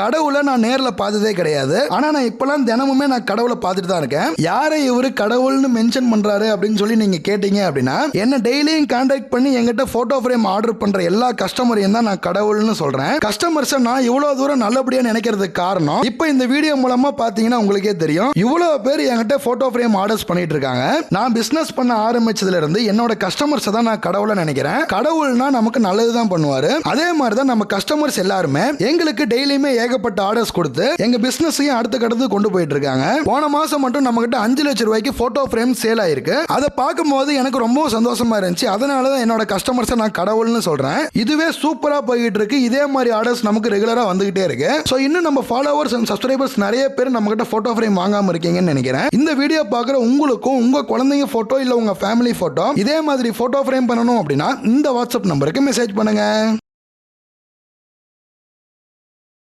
கடவுளை நான் நேரில் பார்த்ததே கிடையாது. ஆனால் நான் இப்போலாம் தினமுமே நான் கடவுளை பார்த்துட்டு தான் இருக்கேன். யாரை இவரு கடவுள்னு மென்ஷன் பண்ணுறாரு அப்படின்னு சொல்லி நீங்கள் கேட்டீங்க அப்படின்னா என்ன டெய்லியும் கான்டாக்ட் பண்ணி என்கிட்ட ஃபோட்டோ ஃப்ரேம் ஆர்டர் பண்ணுற எல்லா கஸ்டமரையும் தான் நான் கடவுள்னு சொல்கிறேன் கஸ்டமர்ஸை நான் இவ்வளோ தூரம் நல்லபடியாக நினைக்கிறதுக்கு காரணம் இப்போ இந்த வீடியோ மூலமாக பார்த்தீங்கன்னா உங்களுக்கே தெரியும். இவ்வளோ பேர் என்கிட்ட ஃபோட்டோ ஃப்ரேம் ஆர்டர்ஸ் பண்ணிட்டு இருக்காங்க. நான் பிஸ்னஸ் பண்ண ஆரம்பிச்சதுல இருந்து என்னோட கஸ்டமர்ஸை தான் நான் கடவுளை நினைக்கிறேன். கடவுள்னா நமக்கு நல்லது தான் பண்ணுவார். அதே மாதிரி தான் நம்ம கஸ்டமர்ஸ் எல்லாருமே எங்களுக்கு டெய்லியுமே ஏகப்பட்ட ஆர்டர்ஸ் கொடுத்து எங்க பிசினஸையும் அடுத்த கட்டத்துக்கு கொண்டு போயிட்டு இருக்காங்க போன மாசம் மட்டும் நம்ம கிட்ட அஞ்சு லட்சம் ரூபாய்க்கு போட்டோ ஃப்ரேம் சேல் ஆயிருக்கு. அதை பார்க்கும்போது எனக்கு ரொம்ப சந்தோஷமா இருந்துச்சு. அதனால தான் என்னோட கஸ்டமர்ஸை நான் கடவுள்னு சொல்றேன். இதுவே சூப்பரா போயிட்டு இருக்கு இதே மாதிரி ஆர்டர்ஸ் நமக்கு ரெகுலரா வந்துகிட்டே இருக்கு. ஸோ இன்னும் நம்ம ஃபாலோவர்ஸ் அண்ட் சப்ஸ்கிரைபர்ஸ் நிறைய பேர் நம்ம கிட்ட போட்டோ ஃப்ரேம் வாங்காம இருக்கீங்கன்னு நினைக்கிறேன். இந்த வீடியோ பார்க்குற உங்களுக்கும் உங்க குழந்தைங்க போட்டோ இல்ல உங்க ஃபேமிலி போட்டோ இதே மாதிரி போட்டோ ஃப்ரேம் பண்ணணும் அப்படின்னா இந்த வாட்ஸ்அப் நம்பருக்கு மெசேஜ் பண்ணுங்க.